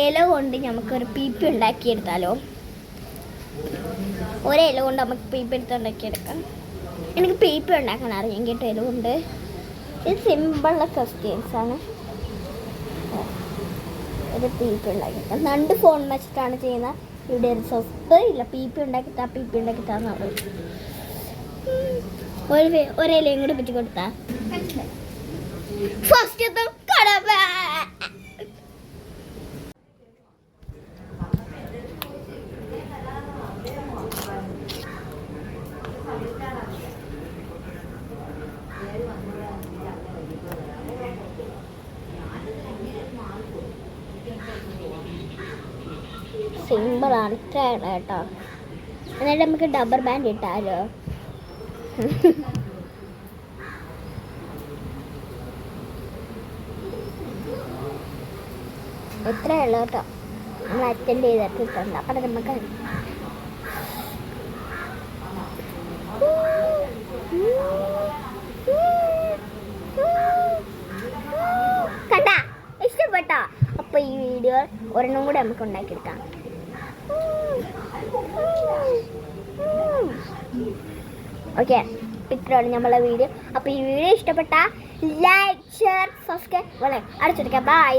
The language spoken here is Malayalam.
ഇല കൊണ്ട് നമുക്കൊരു പീപ്പി ഉണ്ടാക്കിയെടുത്താലോ? ഒരില കൊണ്ട് നമുക്ക് പീപ്പി എടുത്ത് ഉണ്ടാക്കിയെടുക്കാം. എനിക്ക് പീപ്പി ഉണ്ടാക്കാൻ അറിയാം കേട്ടോ ഇല കൊണ്ട്. ഇത് സിമ്പിളുള്ള ക്വസ്റ്റ്യൻസ് ആണ്. ഒരു പീപ്പി ഉണ്ടാക്കിയെടുക്കാം. രണ്ട് ഫോൺ വെച്ചിട്ടാണ് ചെയ്യുന്നത് ഇവിടെ ഒരു സ്വത്ത് ഇല്ല പീപ്പി ഉണ്ടാക്കിത്താ പീപ്പി ഉണ്ടാക്കിത്താന്ന് പറയും. ഒരു ഒരിലയും കൂടി പറ്റി കൊടുത്താ. ഫസ്റ്റ് കടവ സിമ്പിളാണ്. ഇത്രയാണ് കേട്ടോ. എന്നിട്ട് നമുക്ക് ഡബർ ബാൻഡ് ഇട്ടാലോ? എത്രയുള്ളൂ കേട്ടോ. നമ്മൾ അറ്റൻഡ് ചെയ്തിട്ടുണ്ട്. അപ്പം നമുക്ക് കണ്ട? ഇഷ്ടപ്പെട്ടോ? അപ്പൊ ഈ വീഡിയോ ഒരെണ്ണം കൂടെ നമുക്ക് ഉണ്ടാക്കിയെടുക്കാം. ഓക്കെ ഇത്രയാണ് നമ്മളെ വീഡിയോ അപ്പോൾ ഈ വീഡിയോ ഇഷ്ടപ്പെട്ട ലൈക്ക് ഷെയർ സബ്സ്ക്രൈബ് വളരെ അടച്ചെടുക്കാം ബൈ